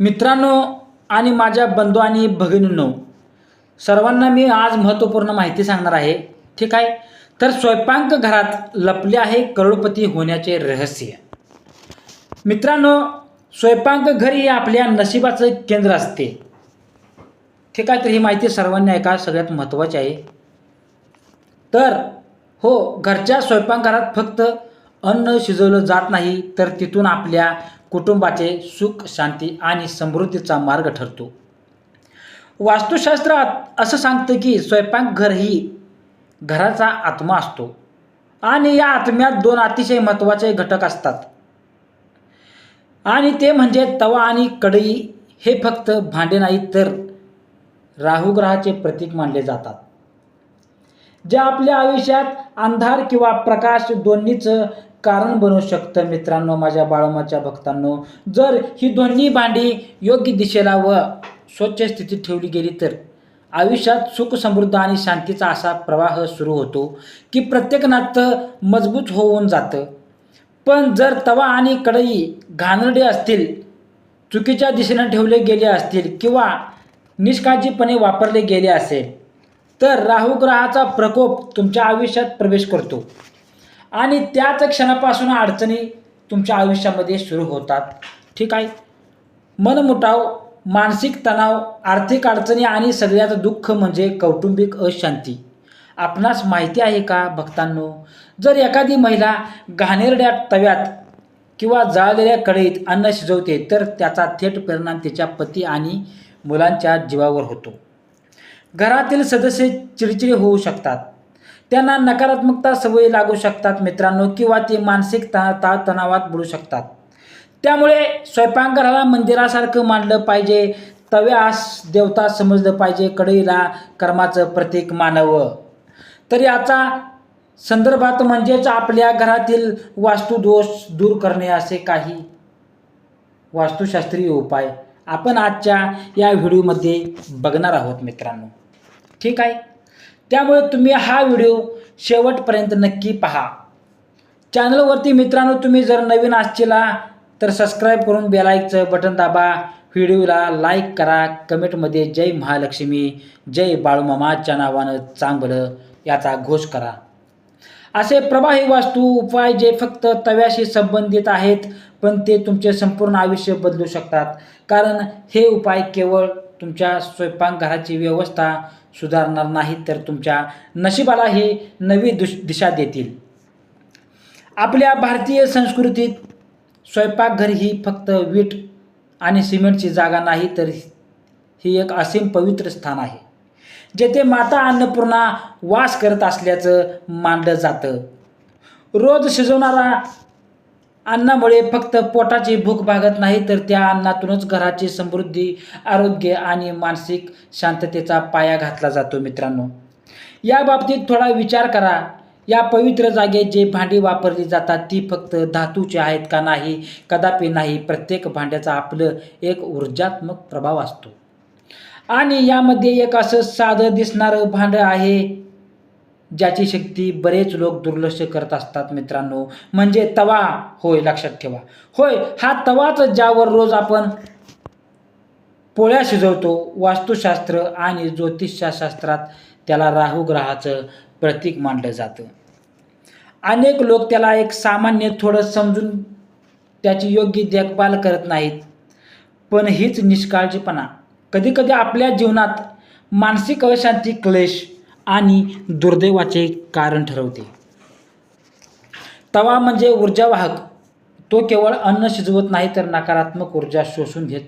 मित्रांनो आणि माझ्या बंधू आणि भगिनींनो सर्वांना मी आज महत्त्वपूर्ण माहिती सांगणार आहे. ठीक आहे? तर स्वयंपाक घरात लपले आहे करोडपती होण्याचे रहस्य. मित्रांनो स्वयंपाक घर हे आपल्या नशिबाचं केंद्र असते. ठीक आहे? तर ही माहिती सर्वांनी ऐका सगळ्यात महत्त्वाची आहे. तर हो घरच्या स्वयंपाकघरात फक्त अन्न शिजवलं जात नाही तर तिथून आपल्या कुटुंबाचे सुख शांती आणि समृद्धीचा मार्ग ठरतो. वास्तुशास्त्रात असं सांगतं की स्वयंपाकघर ही घराचा आत्मा असतो आणि या आत्म्यात दोन अतिशय महत्त्वाचे घटक असतात. आणि ते म्हणजे तवा आणि कढई हे फक्त भांडे नाही तर राहुग्रहाचे प्रतीक मानले जातात. जे आपल्या आयुष्यात अंधार किंवा प्रकाश दोन्हीचं कारण बनू शकतं मित्रांनो माझ्या बाळमाच्या भक्तांनो. जर ही दोन्ही भांडी योग्य दिशेला व स्वच्छ स्थितीत ठेवली गेली तर आयुष्यात सुख समृद्ध आणि शांतीचा असा प्रवाह सुरू होतो की प्रत्येक नातं मजबूत होऊन जातं. पण जर तवा आणि कढई घाणरडे असतील चुकीच्या दिशेने ठेवले गेले असतील किंवा निष्काळजीपणे वापरले गेले असेल तर राहुग्रहाचा प्रकोप तुमच्या आयुष्यात प्रवेश करतो. आणि त्याच क्षणापासून अडचणी तुमच्या आयुष्यामध्ये सुरू होतात. ठीक आहे? मनमुटाव मानसिक तणाव आर्थिक अडचणी आणि सगळ्यात दुःख म्हणजे कौटुंबिक अशांती. आपणास माहिती आहे का भक्तांनो? जर एखादी महिला घाणेरड्या तव्यात किंवा जाळलेल्या कढईत अन्न शिजवते तर त्याचा थेट परिणाम तिच्या पती आणि मुलांच्या जीवावर होतो. घरातील सदस्य चिडचिडे होऊ शकतात. त्यांना नकारात्मकता सवयी लागू शकतात मित्रांनो किंवा ते मानसिक ता ता तणावात बुडू शकतात. त्यामुळे स्वयंपाकघराला मंदिरासारखं मानलं पाहिजे तव्यास देवता समजलं पाहिजे कढईला कर्माचं प्रतीक मानावं. तर याचा संदर्भात म्हणजेच आपल्या घरातील वास्तुदोष दूर करणे असे काही वास्तुशास्त्रीय उपाय आपण आजच्या या व्हिडिओमध्ये बघणार आहोत मित्रांनो. ठीक आहे? त्यामुळे तुम्ही हा व्हिडिओ शेवटपर्यंत नक्की पहा. चॅनलवरती मित्रांनो तुम्ही जर नवीन असचिला तर सबस्क्राईब करून बेलाईकचं बटन दाबा. व्हिडिओला लाईक करा. कमेंटमध्ये जय महालक्ष्मी जय बाळूमामाच्या नावानं चांगलं याचा घोष करा. असे प्रभावी वास्तू उपाय जे फक्त तव्याशी संबंधित आहेत पण ते तुमचे संपूर्ण आयुष्य बदलू शकतात. कारण हे उपाय केवळ तुमच्या स्वयंपाकघराची व्यवस्था सुधारणार नाहीत तर तुमच्या नशिबाला हे नवी दुश दिशा देतील. आपल्या भारतीय संस्कृतीत स्वयंपाकघर ही फक्त वीट आणि सिमेंटची जागा नाही तर ही एक असीम पवित्र स्थान आहे जेथे माता अन्नपूर्णा वास करत असल्याचं मानलं जातं. रोज शिजवणारा अन्नामुळे फक्त पोटाची भूक भागत नाही तर त्या अन्नातूनच घराची समृद्धी आरोग्य आणि मानसिक शांततेचा पाया घातला जातो मित्रांनो. या बाबतीत थोडा विचार करा. या पवित्र जागेत जे भांडी वापरली जातात ती फक्त धातूची आहेत का नाही? कदापि नाही. प्रत्येक भांड्याचा आपलं एक ऊर्जात्मक प्रभाव असतो. आणि यामध्ये एक असं साधं दिसणारं भांडं आहे. ज्याची शक्ती बरेच लोक दुर्लक्ष करत असतात मित्रांनो. म्हणजे तवा. होय लक्षात ठेवा. होय हा तवाच ज्यावर रोज आपण पोळ्या शिजवतो वास्तुशास्त्र आणि ज्योतिषशास्त्रात त्याला राहू ग्रहाचं प्रतीक मानलं जातं. अनेक लोक त्याला एक सामान्य थोडं समजून त्याची योग्य देखभाल करत नाहीत. पण हीच निष्काळजीपणा. कधीकधी आपल्या जीवनात मानसिक अशांती क्लेश आणि दुर्दैवाचे कारण ठरवते. तवा म्हणजे ऊर्जावाहक तो केवळ अन्न शिजवत नाही तर नकारात्मक ऊर्जा शोषून घेत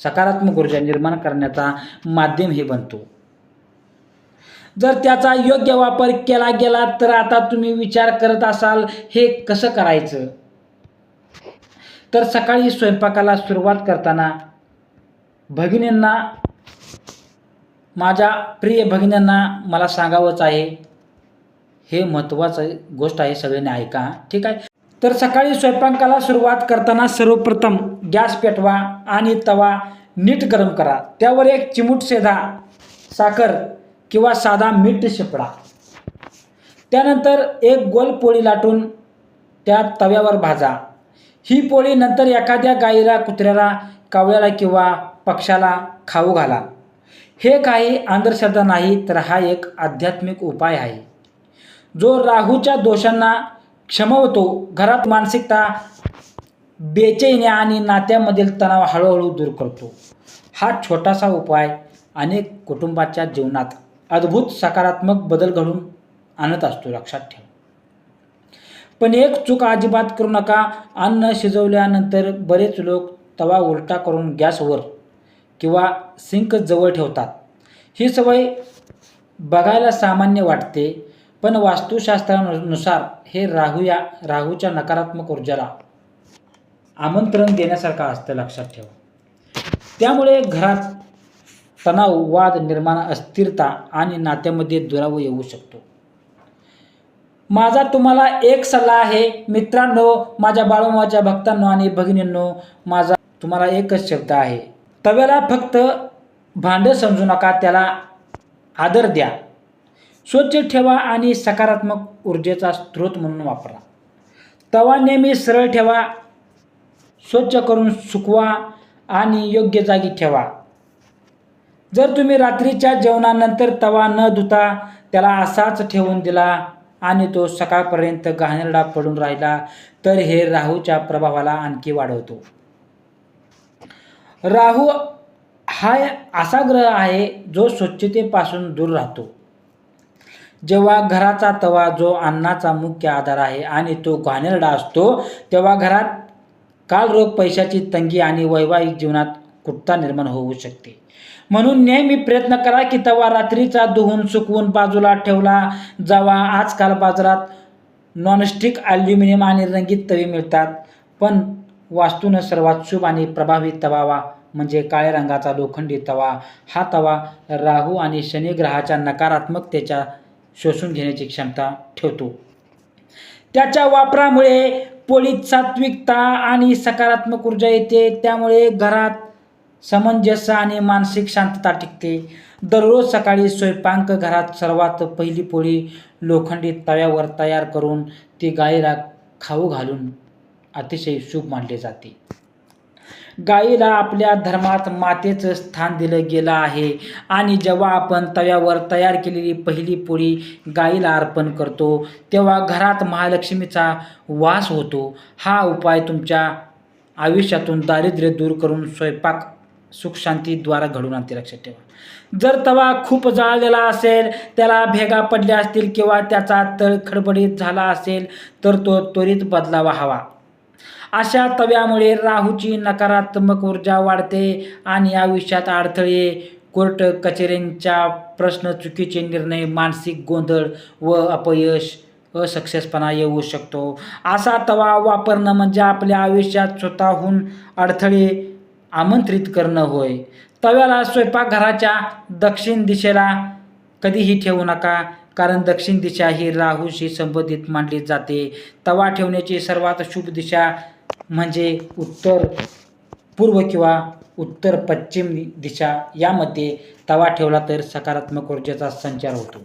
सकारात्मक ऊर्जा निर्माण करण्याचा माध्यम हे बनतो. जर त्याचा योग्य वापर केला गेला तर आता तुम्ही विचार करत असाल हे कसं करायचं? तर सकाळी स्वयंपाकाला सुरुवात करताना भगिनींना माझ्या प्रिय भगिनींना मला सांगावंच आहे हे महत्त्वाचं गोष्ट आहे सगळ्यांनी ऐका. ठीक आहे? तर सकाळी स्वयंपाकाला सुरुवात करताना सर्वप्रथम गॅस पेटवा आणि तवा नीट गरम करा. त्यावर एक चिमूट सेधा साखर किंवा साधा मीठ शिपडा. त्यानंतर एक गोल पोळी लाटून त्या तव्यावर भाजा. ही पोळी नंतर एखाद्या गाईला कुत्र्याला कावळ्याला किंवा पक्षाला खाऊ घाला. हे काही अंधश्रद्धा नाही तर हा एक आध्यात्मिक उपाय आहे. जो राहूच्या दोषांना क्षमवतो घरात मानसिकता बेचैन्या आणि नात्यामधील तणाव हळूहळू दूर करतो. हा छोटासा उपाय अनेक कुटुंबाच्या जीवनात अद्भुत सकारात्मक बदल घडून आणत असतो लक्षात ठेव. पण एक चूक अजिबात करू नका. अन्न शिजवल्यानंतर बरेच लोक तवा उलटा करून गॅसवर किंवा सिंक जवळ ठेवतात. ही सवय बघायला सामान्य वाटते पण वास्तुशास्त्रानुसार हे राहू या राहूच्या नकारात्मक ऊर्जेला आमंत्रण देण्यासारखं असतं लक्षात ठेवा. त्यामुळे घरात तणाव वाद निर्माण अस्थिरता आणि नात्यामध्ये दुराव येऊ शकतो. माझा तुम्हाला एक सल्ला आहे मित्रांनो माझ्या बाळूमाच्या भक्तांनो आणि भगिनींनो माझा तुम्हाला एकच शब्द आहे. तव्याला फक्त भांडं समजू नका त्याला आदर द्या. स्वच्छ ठेवा आणि सकारात्मक ऊर्जेचा स्रोत म्हणून वापरा. तवा नेहमी सरळ ठेवा स्वच्छ करून सुकवा आणि योग्य जागी ठेवा. जर तुम्ही रात्रीच्या जेवणानंतर तवा न धुता त्याला असाच ठेवून दिला आणि तो सकाळपर्यंत घाणेरडा पडून राहिला तर हे राहूच्या प्रभावाला आणखी वाढवतो. राहू हा असा ग्रह आहे जो स्वच्छतेपासून दूर राहतो. जेव्हा घराचा तवा जो अन्नाचा मुख्य आधार आहे आणि तो घाणेरडा असतो तेव्हा घरात कालरोग पैशाची तंगी आणि वैवाहिक जीवनात कुटता निर्माण होऊ शकते. म्हणून नेहमी प्रयत्न करा की तवा रात्रीचा धुवून सुकवून बाजूला ठेवला जावा. आजकाल बाजारात नॉनस्टिक ॲल्युमिनियम आणि रंगीत तवे मिळतात पण वास्तूनं सर्वात शुभ आणि प्रभावी तवावा म्हणजे काळ्या रंगाचा लोखंडी तवा. हा तवा राहू आणि शनी ग्रहाच्या नकारात्मकतेच्या शोषून घेण्याची क्षमता ठेवतो. त्याच्या वापरामुळे पोळीत सात्विकता आणि सकारात्मक ऊर्जा येते. त्यामुळे घरात समंजस्य आणि मानसिक शांतता टिकते. दररोज सकाळी स्वयंपाक घरात सर्वात पहिली पोळी लोखंडी तव्यावर तयार करून ती गाईला खाऊ घालून अतिशय शुभ मानले जाते. गाईला आपल्या धर्मात मातेचं स्थान दिलं गेलं आहे. आणि जेव्हा आपण तव्यावर तयार केलेली पहिली पोळी गाईला अर्पण करतो तेव्हा घरात महालक्ष्मीचा वास होतो. हा उपाय तुमच्या आयुष्यातून दारिद्र्य दूर करून स्वयंपाक सुखशांतीद्वारा घडून आणते. लक्षात ठेवा. जर तवा खूप जाळलेला असेल त्याला भेगा पडल्या असतील किंवा त्याचा तळ खडबडीत झाला असेल तर तो त्वरित बदलावा हवा. अशा तव्यामुळे राहूची नकारात्मक ऊर्जा वाढते आणि आयुष्यात अडथळे कोर्ट कचेऱ्यांच्या प्रश्न चुकीचे निर्णय मानसिक गोंधळ व अपयश असक्सेसपणा येऊ शकतो. असा तवा वापरणं म्हणजे आपल्या आयुष्यात स्वतःहून अडथळे आमंत्रित करणं होय. तव्याला स्वयंपाकघराच्या दक्षिण दिशेला कधीही ठेवू नका कारण दक्षिण दिशा ही राहूशी संबंधित मानली जाते. तवा ठेवण्याची सर्वात शुभ दिशा म्हणजे उत्तर पूर्व किंवा उत्तर पश्चिम दिशा यामध्ये तवा ठेवला तर सकारात्मक ऊर्जेचा संचार होतो.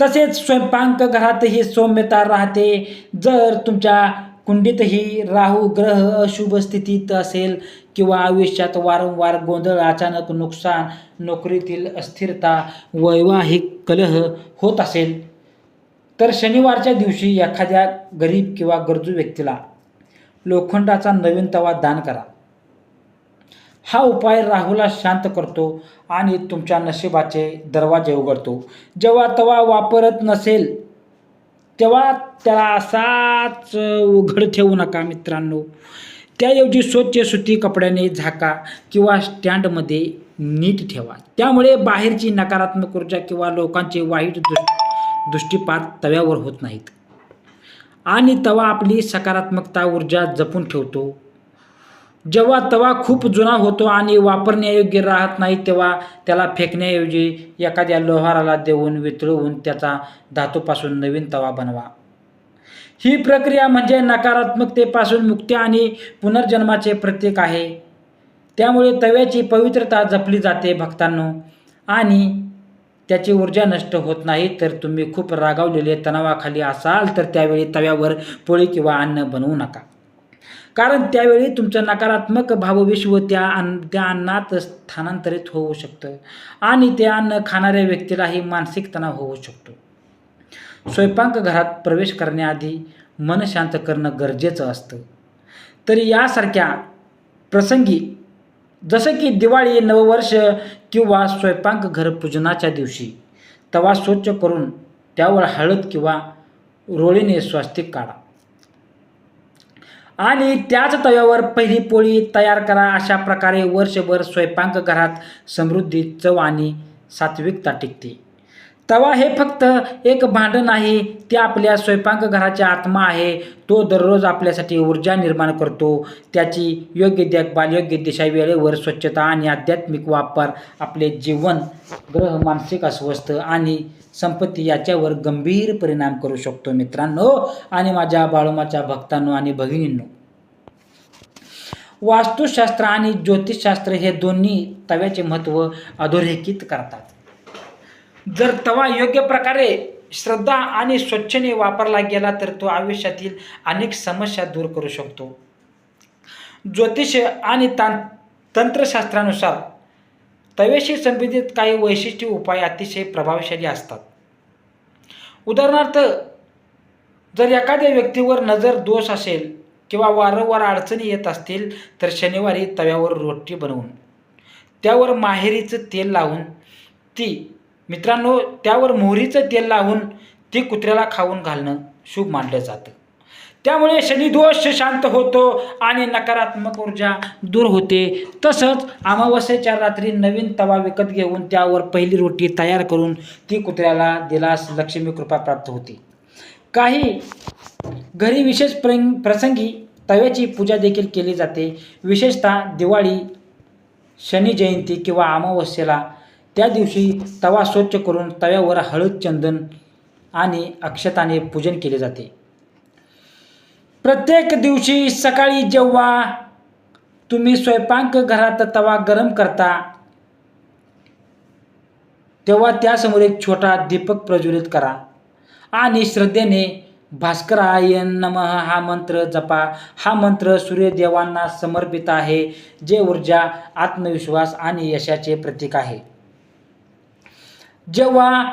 तसेच स्वयंपाक घरातही सौम्यता राहते. जर तुमच्या कुंडीतही राहू ग्रह अशुभ स्थितीत असेल किंवा आयुष्यात वारंवार गोंधळ अचानक नुकसान नोकरीतील अस्थिरता वैवाहिक कलह होत असेल तर शनिवारच्या दिवशी एखाद्या गरीब किंवा गरजू व्यक्तीला लोखंडाचा नवीन तवा दान करा. हा उपाय राहूला शांत करतो आणि तुमच्या नशिबाचे दरवाजे उघडतो. जेव्हा तवा वापरत नसेल तेव्हा त्याला असाच उघड ठेवू नका मित्रांनो. त्याऐवजी स्वच्छ सुती कपड्याने झाका किंवा स्टँडमध्ये नीट ठेवा. त्यामुळे बाहेरची नकारात्मक ऊर्जा किंवा लोकांचे वाईट दृष्टी दृष्टीपात तव्यावर होत नाहीत. आणि तवा आपली सकारात्मकता ऊर्जा जपून ठेवतो. जेव्हा तवा खूप जुना होतो आणि वापरण्यायोग्य राहत नाही तेव्हा त्याला फेकण्याऐवजी एखाद्या लोहाराला देऊन वितळवून त्याचा धातूपासून नवीन तवा बनवा. ही प्रक्रिया म्हणजे नकारात्मकतेपासून मुक्ती आणि पुनर्जन्माचे प्रतीक आहे. त्यामुळे तव्याची पवित्रता जपली जाते भक्तांनो. आणि त्याची ऊर्जा नष्ट होत नाही तर तुम्ही खूप रागावलेले तणावाखाली असाल तर त्यावेळी तव्यावर पोळी किंवा अन्न बनवू नका. कारण त्यावेळी तुमचं नकारात्मक भावविश्व त्या अन्न त्या अन्नात स्थानांतरित होऊ शकतं आणि ते अन्न खाणाऱ्या व्यक्तीलाही मानसिक तणाव होऊ शकतो. स्वयंपाकघरात प्रवेश करण्याआधी मन शांत करणं गरजेचं असतं. तरी यासारख्या प्रसंगी जसं की दिवाळी नववर्ष किंवा स्वयंपाकघर पूजनाच्या दिवशी. तवा स्वच्छ करून त्यावर हळद किंवा रोळीने स्वास्तिक काढा. आणि त्याच तव्यावर पहिली पोळी तयार करा. अशा प्रकारे वर्षभर स्वयंपाकघरात समृद्धी चव आणि सात्विकता टिकते. तवा हे फक्त एक भांडं नाही ते आपल्या स्वयंपाकघराची आत्मा आहे. तो दररोज आपल्यासाठी ऊर्जा निर्माण करतो. त्याची योग्य देखभाल योग्य दिशा वेळेवर स्वच्छता आणि आध्यात्मिक वापर आपले जीवन ग्रह मानसिक अस्वस्थ आणि संपत्ती याच्यावर गंभीर परिणाम करू शकतो मित्रांनो आणि माझ्या बाळुमाच्या भक्तांनो आणि भगिनींनो. वास्तुशास्त्र आणि ज्योतिषशास्त्र हे दोन्ही तव्याचे महत्त्व अधोरेखित करतात. जर तवा योग्य प्रकारे श्रद्धा आणि स्वच्छने वापरला गेला तर तो आयुष्यातील अनेक समस्या दूर करू शकतो. ज्योतिष आणि तां तंत्रशास्त्रानुसार तव्याशी संबंधित काही वैशिष्ट्य उपाय अतिशय प्रभावशाली असतात. उदाहरणार्थ जर एखाद्या व्यक्तीवर नजर दोष असेल किंवा वारंवार अडचणी येत असतील तर शनिवारी तव्यावर रोटी बनवून त्यावर माहेरीचं तेल लावून ती मित्रांनो त्यावर मोहरीचं तेल लावून ती कुत्र्याला खाऊन घालणं शुभ मानलं जातं. त्यामुळे शनिदोष शांत होतो आणि नकारात्मक ऊर्जा दूर होते. तसंच अमावस्येच्या रात्री नवीन तवा विकत घेऊन त्यावर पहिली रोटी तयार करून ती कुत्र्याला दिलास लक्ष्मी कृपा प्राप्त होती. काही घरी विशेष प्रंग प्रसंगी तव्याची पूजा देखील केली जाते. विशेषतः दिवाळी शनी जयंती किंवा अमावस्येला त्या दिवशी तवा स्वच्छ करून तव्यावर हळद चंदन आणि अक्षताने पूजन केले जाते. प्रत्येक दिवशी सकाळी जेव्हा तुम्ही स्वयंपाक घरात तवा गरम करता तेव्हा त्यासमोर एक छोटा दीपक प्रज्वलित करा आणि श्रद्धेने भास्कराय नमः हा मंत्र जपा. हा मंत्र सूर्यदेवांना समर्पित आहे जे ऊर्जा आत्मविश्वास आणि यशाचे प्रतीक आहे. जेव्हा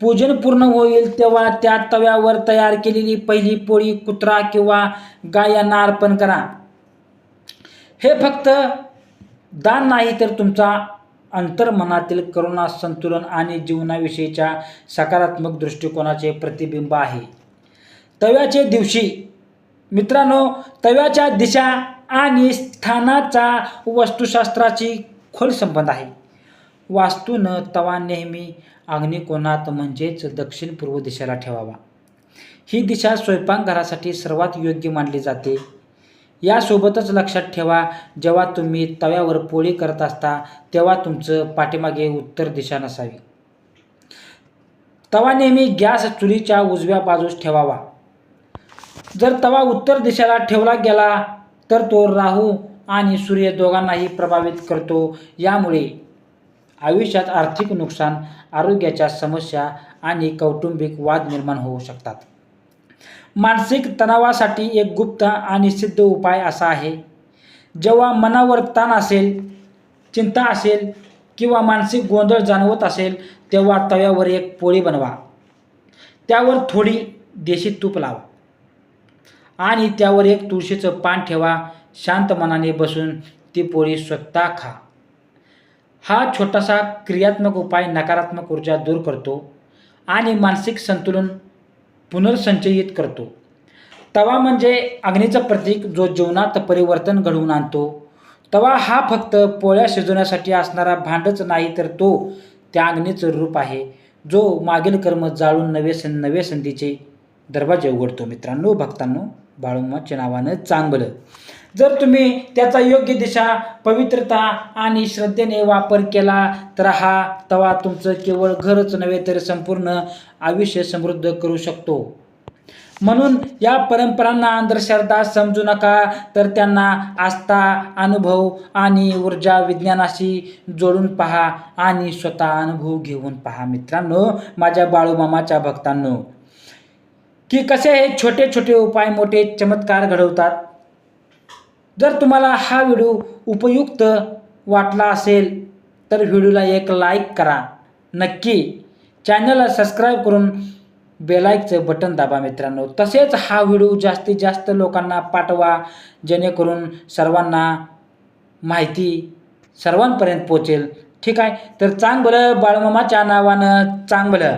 पूजन पूर्ण होईल तेव्हा त्या तव्यावर तयार केलेली पहिली पोळी कुत्रा किंवा गाय यांना अर्पण करा. हे फक्त दान नाही तर तुमचा अंतर्मनातील करुणा संतुलन आणि जीवनाविषयीच्या सकारात्मक दृष्टिकोनाचे प्रतिबिंब आहे. तव्याचे दिवशी मित्रांनो तव्याच्या दिशा आणि स्थानाचा वस्तुशास्त्राची खोल संबंध आहे. वास्तूनं तवा नेहमी अग्निकोणात म्हणजेच दक्षिण पूर्व दिशेला ठेवावा. ही दिशा स्वयंपाकघरासाठी सर्वात योग्य मानली जाते. यासोबतच लक्षात ठेवा जेव्हा तुम्ही तव्यावर पोळी करत असता तेव्हा तुमचं पाठीमागे उत्तर दिशा नसावी. तवा नेहमी गॅस चुलीच्या उजव्या बाजूस ठेवावा. जर तवा उत्तर दिशेला ठेवला गेला तर तो राहू आणि सूर्य दोघांनाही प्रभावित करतो. यामुळे आयुष्यात आर्थिक नुकसान आरोग्याच्या समस्या आणि कौटुंबिक वाद निर्माण होऊ शकतात. मानसिक तणावासाठी एक गुप्त आणि सिद्ध उपाय असा आहे. जेव्हा मनावर ताण असेल चिंता असेल किंवा मानसिक गोंधळ जाणवत असेल तेव्हा तव्यावर एक पोळी बनवा. त्यावर थोडी देशी तूप लावा. आणि त्यावर एक तुळशीचं पान ठेवा. शांत मनाने बसून ती पोळी स्वतः खा. हा छोटासा क्रियात्मक उपाय नकारात्मक ऊर्जा दूर करतो आणि मानसिक संतुलन पुनर्संचयित करतो. तवा म्हणजे अग्नीचं प्रतीक जो जीवनात परिवर्तन घडवून आणतो तवा हा फक्त पोळ्या शिजवण्यासाठी असणारा भांडच नाही तर तो त्या अग्नीचं रूप आहे जो मागील कर्म जाळून नवे सं नवे संधीचे दरवाजे उघडतो. मित्रांनो भक्तांनो बाळूमाच्या नावानं चांगलं जर तुम्ही त्याचा योग्य दिशा पवित्रता आणि श्रद्धेने वापर केला तर हा तवा तुमचं केवळ घरच नव्हे तर संपूर्ण आयुष्य समृद्ध करू शकतो. म्हणून या परंपरांना अंधश्रद्धा समजू नका तर त्यांना आस्था अनुभव आणि ऊर्जा विज्ञानाशी जोडून पहा आणि स्वतः अनुभव घेऊन पहा मित्रांनो माझ्या बाळूमामाच्या भक्तांनो. की कसे हे छोटे छोटे उपाय मोठे चमत्कार घडवतात? जर तुम्हाला हा व्हिडिओ उपयुक्त वाटला असेल तर व्हिडिओला एक लाईक करा. नक्की चॅनलला सबस्क्राईब करून बेलाईकचं बटन दाबा मित्रांनो. तसेच हा व्हिडिओ जास्तीत जास्त लोकांना पाठवा जेणेकरून सर्वांना माहिती सर्वांपर्यंत पोचेल. ठीक आहे? तर चांगलं बाळमामाच्या नावानं चांगलं.